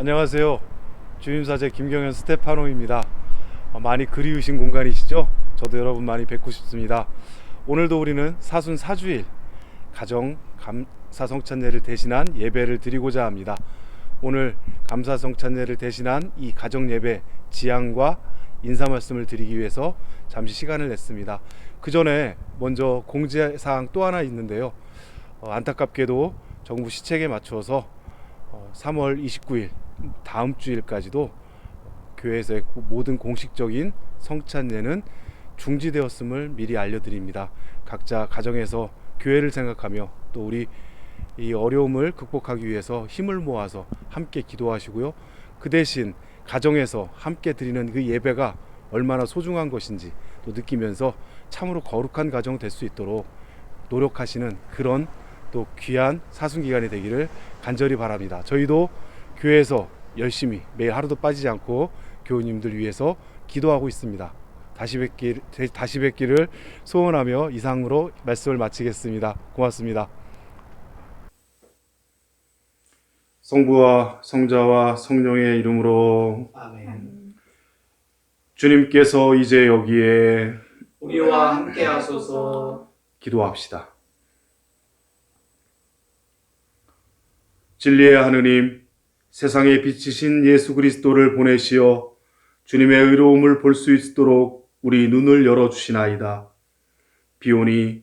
안녕하세요. 주임사제 김경현 스테파노입니다. 어, 많이 그리우신 공간이시죠? 저도 여러분 많이 뵙고 싶습니다. 오늘도 우리는 사순 사주일 가정 감사 성찬례를 대신한 예배를 드리고자 합니다. 오늘 감사 성찬례를 대신한 이 가정 예배 지향과 인사 말씀을 드리기 위해서 잠시 시간을 냈습니다. 그 전에 먼저 공지 사항 또 하나 있는데요. 어, 안타깝게도 정부 시책에 맞추어서 어, 3월 29일 다음 주일까지도 교회에서의 모든 공식적인 성찬례는 중지되었음을 미리 알려드립니다. 각자 가정에서 교회를 생각하며 또 우리 이 어려움을 극복하기 위해서 힘을 모아서 함께 기도하시고요. 그 대신 가정에서 함께 드리는 그 예배가 얼마나 소중한 것인지 또 느끼면서 참으로 거룩한 가정 될 수 있도록 노력하시는 그런 또 귀한 사순 기간이 되기를 간절히 바랍니다. 저희도 교회에서 열심히 매일 하루도 빠지지 않고 교우님들 위해서 기도하고 있습니다. 다시 뵙기 다시 뵙기를 소원하며 이상으로 말씀을 마치겠습니다. 고맙습니다. 성부와 성자와 성령의 이름으로 아멘. 주님께서 이제 여기에 우리와 함께 하소서. 기도합시다. 진리의 하느님, 세상에 비치신 예수 그리스도를 보내시어 주님의 의로움을 볼 수 있도록 우리 눈을 열어 주시나이다. 비오니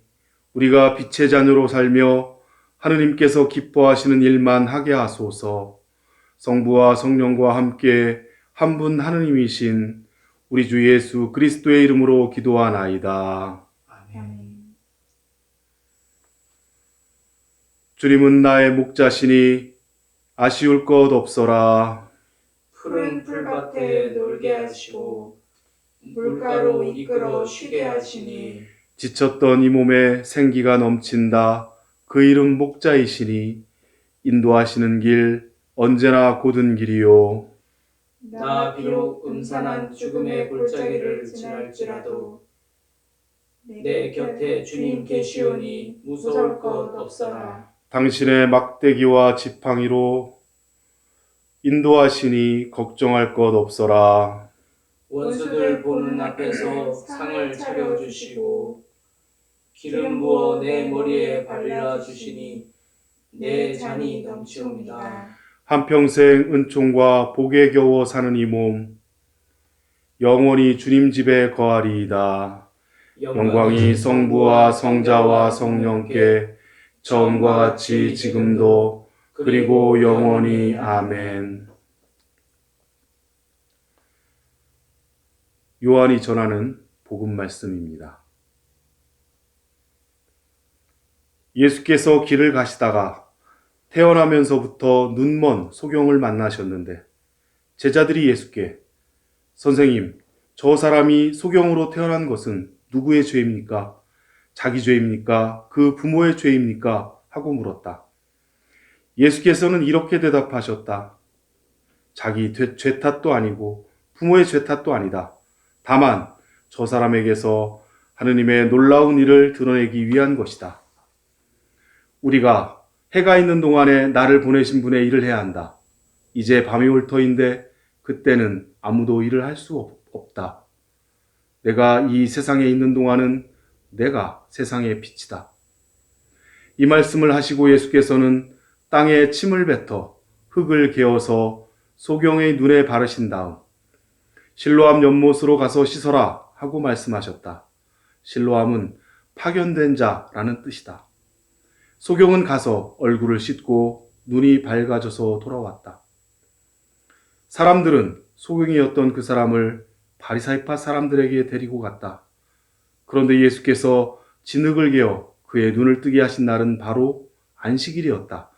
우리가 빛의 자녀로 살며 하느님께서 기뻐하시는 일만 하게 하소서. 성부와 성령과 함께 한 분 하느님이신 우리 주 예수 그리스도의 이름으로 기도하나이다. 아멘. 주님은 나의 목자시니 아쉬울 것 없어라. 푸른 풀밭에 놀게 하시고 물가로 이끌어 쉬게 하시니 지쳤던 이 몸에 생기가 넘친다. 그 이름 목자이시니 인도하시는 길 언제나 곧은 길이요. 나 비록 음산한 죽음의 골짜기를 지날지라도 내 곁에 주님 계시오니 무서울 것 없어라. 당신의 막대기와 지팡이로 인도하시니 걱정할 것 없어라. 원수들 보는 앞에서 상을 차려 주시고 기름 부어 내 머리에 발라 주시니 내 잔이 넘치옵니다. 한평생 은총과 복에 겨워 사는 이 몸 영원히 주님 집에 거하리이다. 영광이 성부와 성자와 성령께 처음과 같이 지금도 그리고 영원히 아멘. 요한이 전하는 복음 말씀입니다. 예수께서 길을 가시다가 태어나면서부터 눈먼 소경을 만나셨는데 제자들이 예수께 선생님, 저 사람이 소경으로 태어난 것은 누구의 죄입니까? 자기 죄입니까? 그 부모의 죄입니까? 하고 물었다. 예수께서는 이렇게 대답하셨다. 자기 죄, 죄 탓도 아니고 부모의 죄 탓도 아니다. 다만 저 사람에게서 하느님의 놀라운 일을 드러내기 위한 것이다. 우리가 해가 있는 동안에 나를 보내신 분의 일을 해야 한다. 이제 밤이 올 터인데 그때는 아무도 일을 할 수 없다. 내가 이 세상에 있는 동안은 내가 세상의 빛이다. 이 말씀을 하시고 예수께서는 땅에 침을 뱉어 흙을 개어서 소경의 눈에 바르신 다음 실로암 연못으로 가서 씻어라 하고 말씀하셨다. 실로암은 파견된 자라는 뜻이다. 소경은 가서 얼굴을 씻고 눈이 밝아져서 돌아왔다. 사람들은 소경이었던 그 사람을 바리사이파 사람들에게 데리고 갔다. 그런데 예수께서 진흙을 개어 그의 눈을 뜨게 하신 날은 바로 안식일이었다.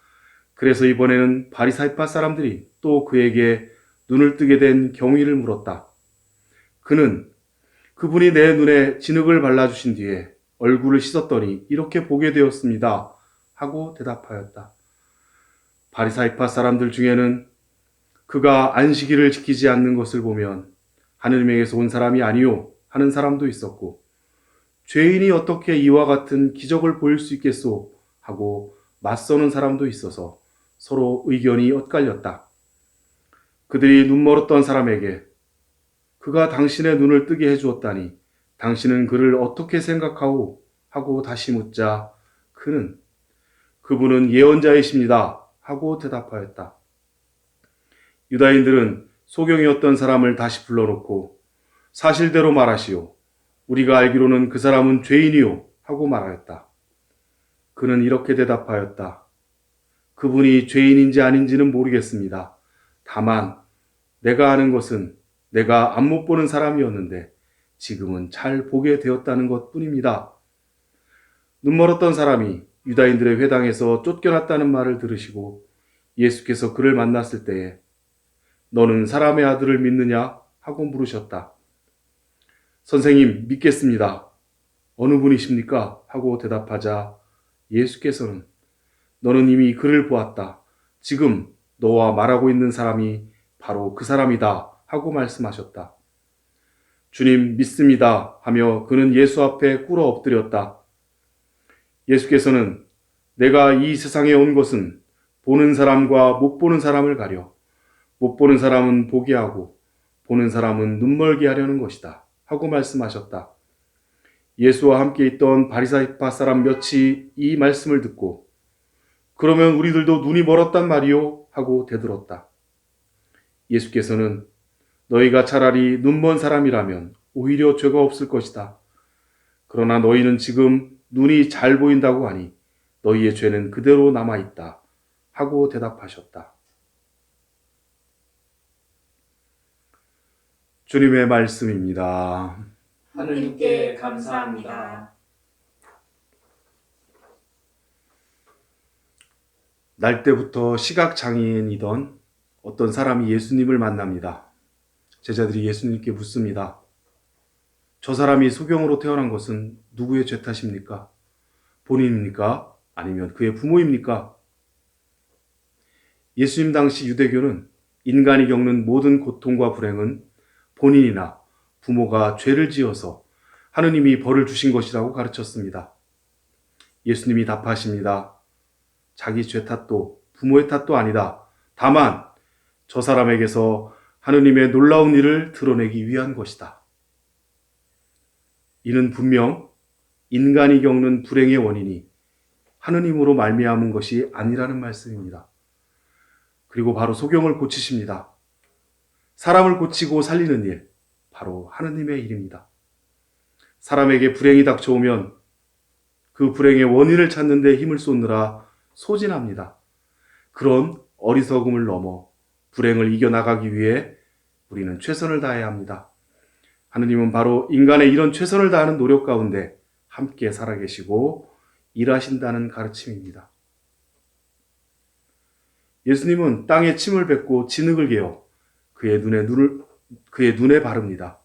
그래서 이번에는 바리사이파 사람들이 또 그에게 눈을 뜨게 된 경위를 물었다. 그는 그분이 내 눈에 진흙을 발라주신 뒤에 얼굴을 씻었더니 이렇게 보게 되었습니다. 하고 대답하였다. 바리사이파 사람들 중에는 그가 안식일을 지키지 않는 것을 보면 하느님에게서 온 사람이 아니요 하는 사람도 있었고 죄인이 어떻게 이와 같은 기적을 보일 수 있겠소 하고 맞서는 사람도 있어서 서로 의견이 엇갈렸다. 그들이 눈 멀었던 사람에게 그가 당신의 눈을 뜨게 해주었다니 당신은 그를 어떻게 생각하오? 하고 다시 묻자 그는 그분은 예언자이십니다. 하고 대답하였다. 유다인들은 소경이었던 사람을 다시 불러놓고 사실대로 말하시오. 우리가 알기로는 그 사람은 죄인이요. 하고 말하였다. 그는 이렇게 대답하였다. 그분이 죄인인지 아닌지는 모르겠습니다. 다만 내가 아는 것은 내가 안 못 보는 사람이었는데 지금은 잘 보게 되었다는 것 뿐입니다. 눈 멀었던 사람이 유다인들의 회당에서 쫓겨났다는 말을 들으시고 예수께서 그를 만났을 때에 너는 사람의 아들을 믿느냐? 하고 물으셨다. 선생님, 믿겠습니다. 어느 분이십니까? 하고 대답하자 예수께서는 너는 이미 그를 보았다. 지금 너와 말하고 있는 사람이 바로 그 사람이다. 하고 말씀하셨다. 주님 믿습니다. 하며 그는 예수 앞에 꿇어 엎드렸다. 예수께서는 내가 이 세상에 온 것은 보는 사람과 못 보는 사람을 가려 못 보는 사람은 보게 하고 보는 사람은 눈멀게 하려는 것이다. 하고 말씀하셨다. 예수와 함께 있던 바리사이파 사람 몇이 이 말씀을 듣고 그러면 우리들도 눈이 멀었단 말이요 하고 대들었다. 예수께서는 너희가 차라리 눈먼 사람이라면 오히려 죄가 없을 것이다. 그러나 너희는 지금 눈이 잘 보인다고 하니 너희의 죄는 그대로 남아 있다. 하고 대답하셨다. 주님의 말씀입니다. 하느님께 감사합니다. 날 때부터 시각장애인이던 어떤 사람이 예수님을 만납니다. 제자들이 예수님께 묻습니다. 저 사람이 소경으로 태어난 것은 누구의 죄 탓입니까? 본인입니까? 아니면 그의 부모입니까? 예수님 당시 유대교는 인간이 겪는 모든 고통과 불행은 본인이나 부모가 죄를 지어서 하느님이 벌을 주신 것이라고 가르쳤습니다. 예수님이 답하십니다. 자기 죄 탓도 부모의 탓도 아니다. 다만 저 사람에게서 하느님의 놀라운 일을 드러내기 위한 것이다. 이는 분명 인간이 겪는 불행의 원인이 하느님으로 말미암은 것이 아니라는 말씀입니다. 그리고 바로 소경을 고치십니다. 사람을 고치고 살리는 일, 바로 하느님의 일입니다. 사람에게 불행이 닥쳐오면 그 불행의 원인을 찾는 데 힘을 쏟느라 소진합니다. 그런 어리석음을 넘어 불행을 이겨나가기 위해 우리는 최선을 다해야 합니다. 하느님은 바로 인간의 이런 최선을 다하는 노력 가운데 함께 살아계시고 일하신다는 가르침입니다. 예수님은 땅에 침을 뱉고 진흙을 개어 그의 눈에 눈을 그의 눈에 바릅니다.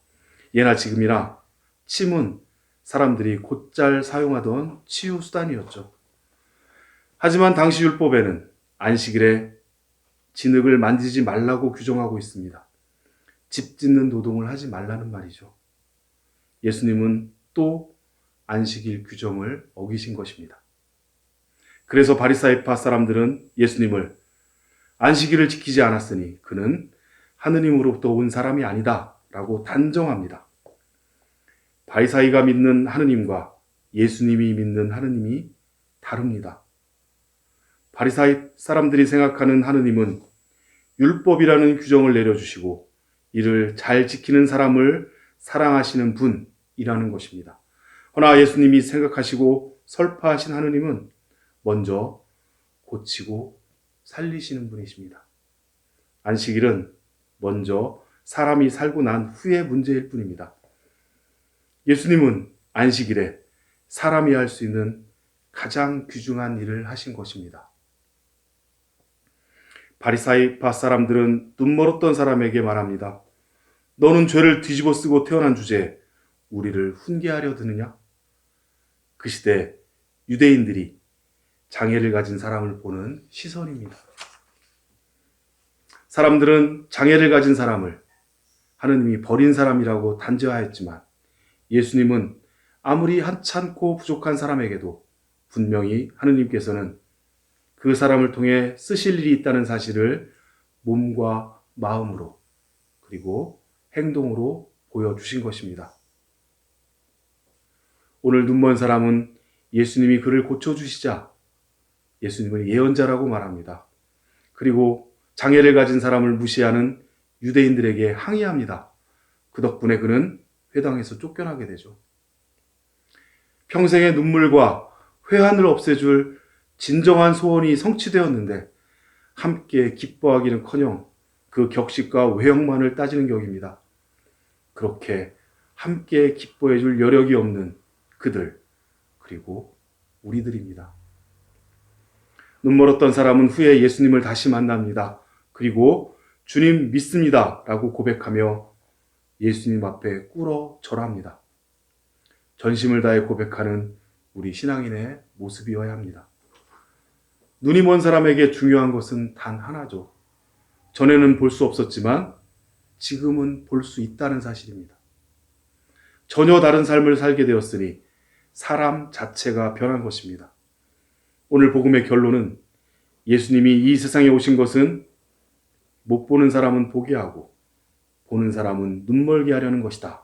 예나 지금이나 침은 사람들이 곧잘 사용하던 치유 수단이었죠. 하지만 당시 율법에는 안식일에 진흙을 만지지 말라고 규정하고 있습니다. 집 짓는 노동을 하지 말라는 말이죠. 예수님은 또 안식일 규정을 어기신 것입니다. 그래서 바리사이파 사람들은 예수님을 안식일을 지키지 않았으니 그는 하느님으로부터 온 사람이 아니다 라고 단정합니다. 바리사이가 믿는 하느님과 예수님이 믿는 하느님이 다릅니다. 바리사이 사람들이 생각하는 하느님은 율법이라는 규정을 내려주시고 이를 잘 지키는 사람을 사랑하시는 분이라는 것입니다. 허나 예수님이 생각하시고 설파하신 하느님은 먼저 고치고 살리시는 분이십니다. 안식일은 먼저 사람이 살고 난 후의 문제일 뿐입니다. 예수님은 안식일에 사람이 할 수 있는 가장 귀중한 일을 하신 것입니다. 바리사이 파 사람들은 눈 멀었던 사람에게 말합니다. 너는 죄를 뒤집어 쓰고 태어난 주제에 우리를 훈계하려 드느냐? 그 시대 유대인들이 장애를 가진 사람을 보는 시선입니다. 사람들은 장애를 가진 사람을 하느님이 버린 사람이라고 단죄하였지만 예수님은 아무리 한찮고 부족한 사람에게도 분명히 하느님께서는 그 사람을 통해 쓰실 일이 있다는 사실을 몸과 마음으로 그리고 행동으로 보여주신 것입니다. 오늘 눈먼 사람은 예수님이 그를 고쳐주시자 예수님을 예언자라고 말합니다. 그리고 장애를 가진 사람을 무시하는 유대인들에게 항의합니다. 그 덕분에 그는 회당에서 쫓겨나게 되죠. 평생의 눈물과 회한을 없애줄 진정한 소원이 성취되었는데 함께 기뻐하기는 커녕 그 격식과 외형만을 따지는 격입니다. 그렇게 함께 기뻐해 줄 여력이 없는 그들, 그리고 우리들입니다. 눈멀었던 사람은 후에 예수님을 다시 만납니다. 그리고 주님 믿습니다. 라고 고백하며 예수님 앞에 꿇어 절합니다. 전심을 다해 고백하는 우리 신앙인의 모습이어야 합니다. 눈이 먼 사람에게 중요한 것은 단 하나죠. 전에는 볼 수 없었지만 지금은 볼 수 있다는 사실입니다. 전혀 다른 삶을 살게 되었으니 사람 자체가 변한 것입니다. 오늘 복음의 결론은 예수님이 이 세상에 오신 것은 못 보는 사람은 보게 하고 보는 사람은 눈멀게 하려는 것이다.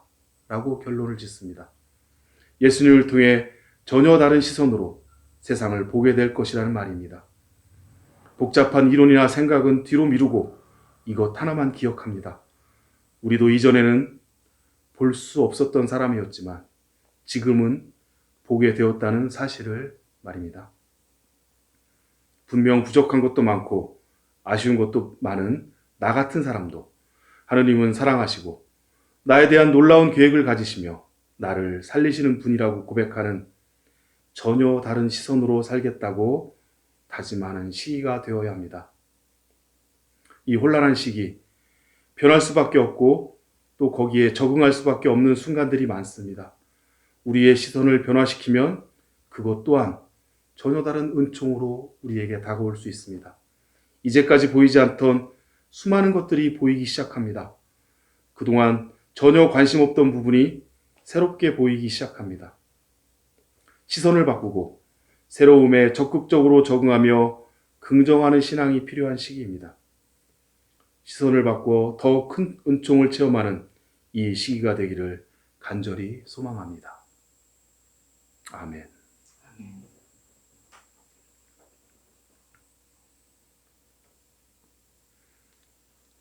라고 결론을 짓습니다. 예수님을 통해 전혀 다른 시선으로 세상을 보게 될 것이라는 말입니다. 복잡한 이론이나 생각은 뒤로 미루고 이것 하나만 기억합니다. 우리도 이전에는 볼 수 없었던 사람이었지만 지금은 보게 되었다는 사실을 말입니다. 분명 부족한 것도 많고 아쉬운 것도 많은 나 같은 사람도 하느님은 사랑하시고 나에 대한 놀라운 계획을 가지시며 나를 살리시는 분이라고 고백하는 전혀 다른 시선으로 살겠다고 다짐하는 시기가 되어야 합니다. 이 혼란한 시기, 변할 수밖에 없고 또 거기에 적응할 수밖에 없는 순간들이 많습니다. 우리의 시선을 변화시키면 그것 또한 전혀 다른 은총으로 우리에게 다가올 수 있습니다. 이제까지 보이지 않던 수많은 것들이 보이기 시작합니다. 그동안 전혀 관심 없던 부분이 새롭게 보이기 시작합니다. 시선을 바꾸고 새로움에 적극적으로 적응하며 긍정하는 신앙이 필요한 시기입니다. 시선을 바꿔 더큰 은총을 체험하는 이 시기가 되기를 간절히 소망합니다. 아멘.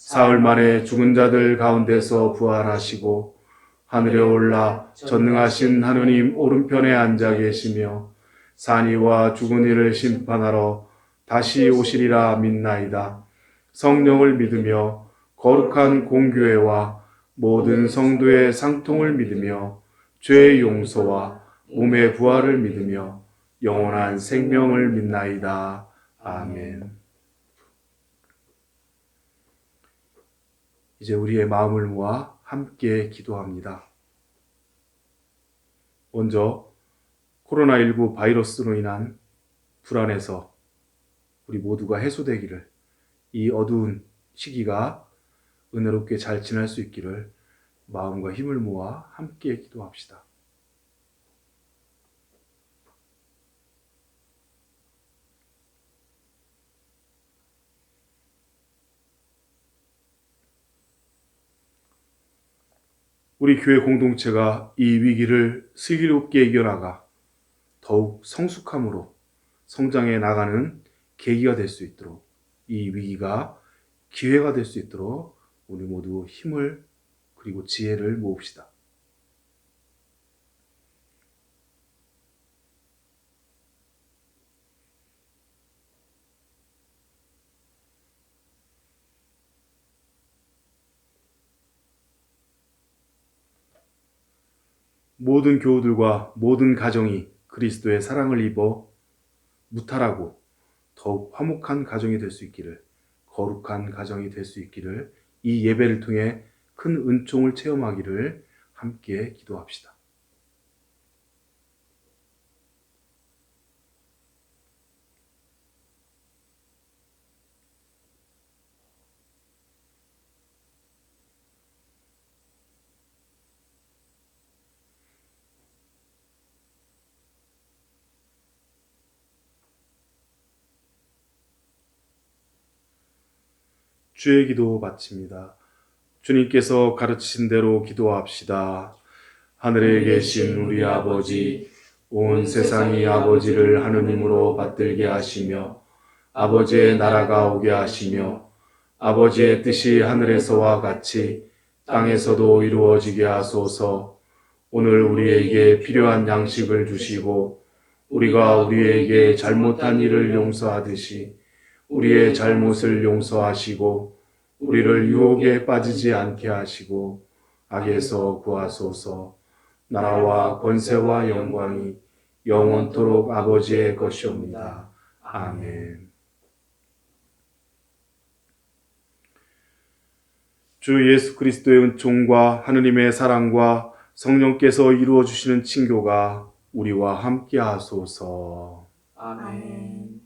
사흘 만에 죽은 자들 가운데서 부활하시고 하늘에 올라 전능하신 하느님 오른편에 앉아 계시며 산이와 죽은 이를 심판하러 다시 오시리라 믿나이다. 성령을 믿으며 거룩한 공교회와 모든 성도의 상통을 믿으며 죄의 용서와 몸의 부활을 믿으며 영원한 생명을 믿나이다. 아멘. 이제 우리의 마음을 모아 함께 기도합니다. 먼저 코로나19 바이러스로 인한 불안에서 우리 모두가 해소되기를 이 어두운 시기가 은혜롭게 잘 지날 수 있기를 마음과 힘을 모아 함께 기도합시다. 우리 교회 공동체가 이 위기를 슬기롭게 이겨나가 더욱 성숙함으로 성장해 나가는 계기가 될 수 있도록 이 위기가 기회가 될 수 있도록 우리 모두 힘을 그리고 지혜를 모읍시다. 모든 교우들과 모든 가정이 그리스도의 사랑을 입어 무탈하고 더욱 화목한 가정이 될 수 있기를 거룩한 가정이 될 수 있기를 이 예배를 통해 큰 은총을 체험하기를 함께 기도합시다. 주의 기도 마칩니다. 주님께서 가르치신 대로 기도합시다. 하늘에 계신 우리 아버지, 온 세상이 아버지를 하느님으로 받들게 하시며, 아버지의 나라가 오게 하시며, 아버지의 뜻이 하늘에서와 같이 땅에서도 이루어지게 하소서. 오늘 우리에게 필요한 양식을 주시고, 우리가 우리에게 잘못한 일을 용서하듯이, 우리의 잘못을 용서하시고 우리를 유혹에 빠지지 않게 하시고 악에서 구하소서 나라와 권세와 영광이 영원토록 아버지의 것이옵니다. 아멘. 주 예수 그리스도의 은총과 하느님의 사랑과 성령께서 이루어 주시는 친교가 우리와 함께 하소서. 아멘.